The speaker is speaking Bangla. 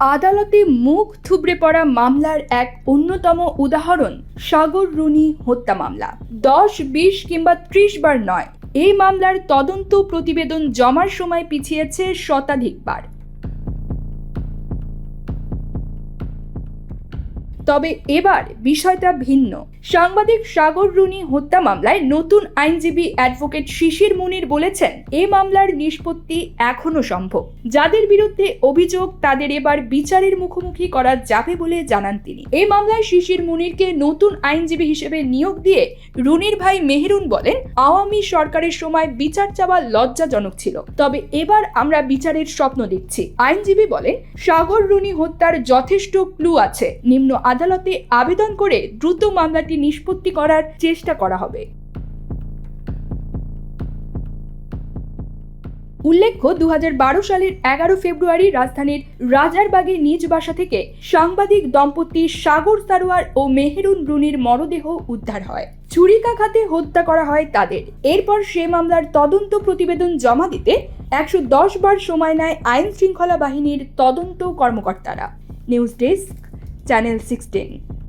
আদালতে মুখ থুবড়ে পড়া মামলার এক অন্যতম উদাহরণ সাগর রুনি হত্যা মামলা। দশ, বিশ কিংবা ত্রিশ বার নয়, এই মামলার তদন্ত প্রতিবেদন জমার সময় পিছিয়েছে শতাধিকবার। তবে এবার বিষয়টা ভিন্ন। সাংবাদিক সাগর রুনি হত্যা মামলায় নতুন আইনজীবী অ্যাডভোকেট শিশির মুনির বলেছেন, এ মামলার নিষ্পত্তি এখনও সম্ভব। যাদের বিরুদ্ধে অভিযোগ, তাদের এবার বিচারের মুখোমুখি করা যাবে বলে জানান তিনি। এই মামলায় শিশির মুনিরকে নতুন আইনজীবী হিসেবে নিয়োগ দিয়ে রুনির ভাই মেহেরুন বলেন, আওয়ামী সরকারের সময় বিচার চাওয়া লজ্জাজনক ছিল। তবে এবার আমরা বিচারের স্বপ্ন দেখছি। আইনজীবী বলেন, সাগর রুনি হত্যার যথেষ্ট ক্লু আছে। নিম্ন আদালতে আবেদন করে দ্রুত মামলাটি নিষ্পত্তি করার চেষ্টা করা হবে। উল্লেখ্য দু সালের এগারো ফেব্রুয়ারি রাজধানীর রাজারবাগে নিজ বাসা থেকে সাংবাদিক দম্পতি সাগর সারোয়ার ও মেহেরুন রুনির মরদেহ উদ্ধার হয়। ছুরিকাঘাতে হত্যা করা হয় তাদের। এরপর সে মামলার তদন্ত প্রতিবেদন জমা দিতে একশো দশ বার সময় নেয় আইন শৃঙ্খলা বাহিনীর তদন্ত কর্মকর্তারা। News desk Channel 16.